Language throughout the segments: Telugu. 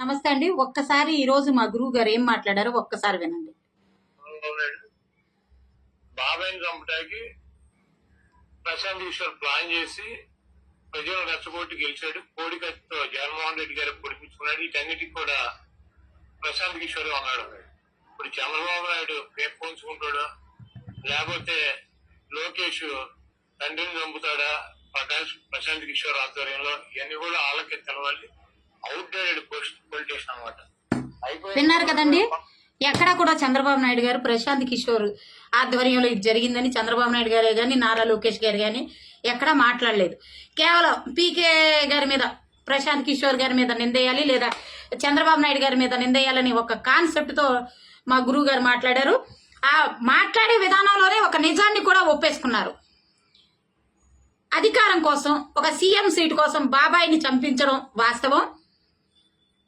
నమస్తే అండి. ఒక్కసారి ఈ రోజు మా గురువు గారు ఏం మాట్లాడారో ఒక్కసారి వినండి. ఉన్నాడు బాబాయ్ని చంపడానికి ప్రశాంత్ ఈశ్వర్ ప్లాన్ చేసి ప్రజలు రెచ్చగొట్టి గెలిచాడు. కోడికత్తితో జగన్మోహన్ రెడ్డి గారు పొడిపించుకున్నాడు. వీటన్నిటికి కూడా ప్రశాంత్ కిషోర్ ఉన్నాడు. ఇప్పుడు చంద్రబాబు నాయుడు పేర్కొంచుకుంటాడా లేకపోతే లోకేష్ తండ్రిని చంపుతాడా? ప్రకాష్ ప్రశాంత్ కిషోర్ ఆధ్వర్యంలో ఇవన్నీ కూడా వాళ్ళకి తెలవాలి. పొలిటీషియన్ అనమాట విన్నారు కదండి? ఎక్కడా కూడా చంద్రబాబు నాయుడు గారు ప్రశాంత్ కిషోర్ ఆధ్వర్యంలో ఇది జరిగిందని చంద్రబాబు నాయుడు గారే కానీ నారా లోకేష్ గారు కానీ ఎక్కడా మాట్లాడలేదు. కేవలం పీకే గారి మీద ప్రశాంత్ కిషోర్ గారి మీద నిందేయాలి లేదా చంద్రబాబు నాయుడు గారి మీద నిందేయాలని ఒక కాన్సెప్ట్తో మా గురువు గారు మాట్లాడారు. ఆ మాట్లాడే విధానంలోనే ఒక నిజాన్ని కూడా ఒప్పేసుకున్నారు. అధికారం కోసం ఒక సీఎం సీట్ కోసం బాబాయిని చంపించడం వాస్తవం.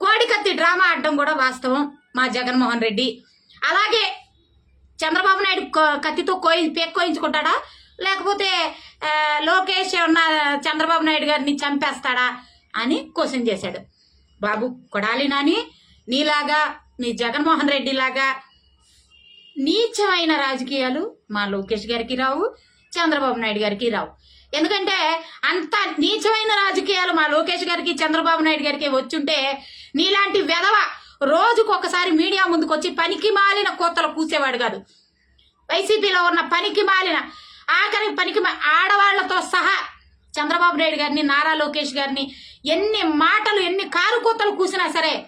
కోడికత్తి డ్రామా ఆడడం కూడా వాస్తవం మా జగన్మోహన్ రెడ్డి. అలాగే చంద్రబాబు నాయుడు కత్తితో కోయి పేక్కోయించుకుంటాడా లేకపోతే లోకేష్ ఏమన్నా చంద్రబాబు నాయుడు గారిని చంపేస్తాడా అని క్వశ్చన్ చేశాడు. బాబు కొడాలి నాని నీలాగా నీ జగన్మోహన్ రెడ్డి లాగా నీచమైన రాజకీయాలు మా లోకేష్ గారికి రావు చంద్రబాబు నాయుడు గారికి రావు. ఎందుకంటే అంత నీచమైన రాజకీయాలు మా లోకేష్ గారికి చంద్రబాబు నాయుడు గారికి వచ్చుంటే నీలాంటి వెధవ రోజుకు ఒకసారి మీడియా ముందుకు వచ్చి పనికి మాలిన కోతలు కూసేవాడు కాదు. వైసీపీలో ఉన్న పనికి మాలిన ఆఖరి పనికి మా- ఆడవాళ్ళతో సహా చంద్రబాబు నాయుడు గారిని నారా లోకేష్ గారిని ఎన్ని మాటలు ఎన్ని కారు కూతలు కూసినా సరే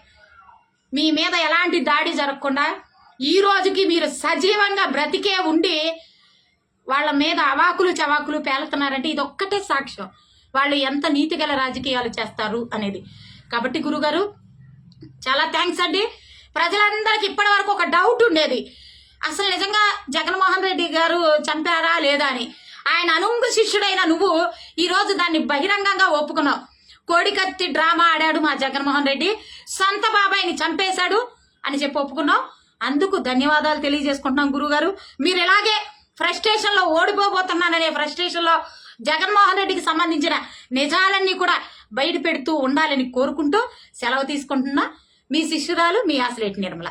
మీ మీద ఎలాంటి దాడి జరగకుండా ఈ రోజుకి మీరు సజీవంగా బ్రతికే ఉండి వాళ్ళ మీద అవాకులు చవాకులు పేలుతున్నారంటే ఇది ఒక్కటే సాక్ష్యం. వాళ్ళు ఎంత నీతిగల రాజకీయాలు చేస్తారు అనేది. కాబట్టి గురుగారు చాలా థ్యాంక్స్ అండి. ప్రజలందరికీ ఇప్పటి వరకు ఒక డౌట్ ఉండేది. అసలు నిజంగా జగన్మోహన్ రెడ్డి గారు చంపారా లేదా అని. ఆయన అనుంగు శిష్యుడైన నువ్వు ఈరోజు దాన్ని బహిరంగంగా ఒప్పుకున్నావు. కోడికత్తి డ్రామా ఆడాడు మా జగన్మోహన్ రెడ్డి. సొంత బాబాయిని చంపేశాడు అని చెప్పి ఒప్పుకున్నావు. అందుకు ధన్యవాదాలు తెలియజేసుకుంటున్నాం గురుగారు. మీరు ఇలాగే ఫ్రస్ట్రేషన్లో ఓడిపోబోతున్నాననే ఫ్రస్ట్రేషన్లో జగన్మోహన్ రెడ్డికి సంబంధించిన నిజాలన్నీ కూడా బయట పెడుతూ ఉండాలని కోరుకుంటూ సెలవు తీసుకుంటున్నా. మీ శిష్యురాలు మీ ఆసిలేట్ నిర్మల.